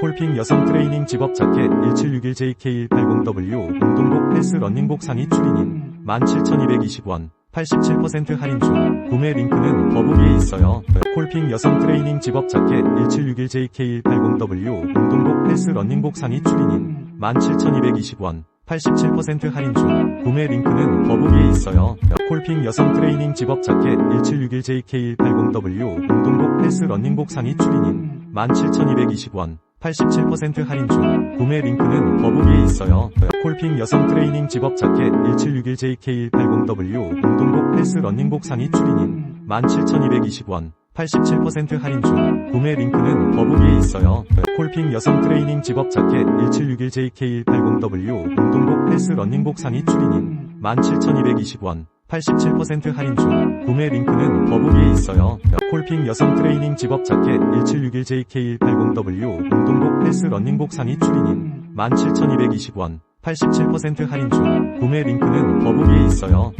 콜핑 여성 트레이닝 집업 자켓 1761JK180W 운동복 헬스 러닝복 상의 추리닝 17,220원 87% 할인 중 구매 링크는 더보기에 있어요. 콜핑 여성 트레이닝 집업 자켓 1761JK180W 운동복 헬스 러닝복 상의 추리닝 17,220원 87% 할인 중 구매 링크는 더보기에 있어요. 콜핑 여성 트레이닝 집업 자켓 1761JK180W 운동복 헬스 러닝복 상의 추리닝 17,220원 87% 할인 중 구매 링크는 더보기에 있어요. 콜핑 여성 트레이닝 집업 자켓 1761JK180W 운동복 헬스 러닝복 상의 추리닝 17,220원 87% 할인 중 구매 링크는 더보기에 있어요. 콜핑 여성 트레이닝 집업 자켓 1761JK180W 운동복 헬스 러닝복 상의 추리닝 17,220원 87% 할인 중 구매 링크는 더보기에 있어요. 콜핑 여성 트레이닝 집업 자켓 1761JK180W 운동복 헬스 러닝복 상의 추리닝 17,220원 87% 할인 중 구매 링크는 더보기에 있어요.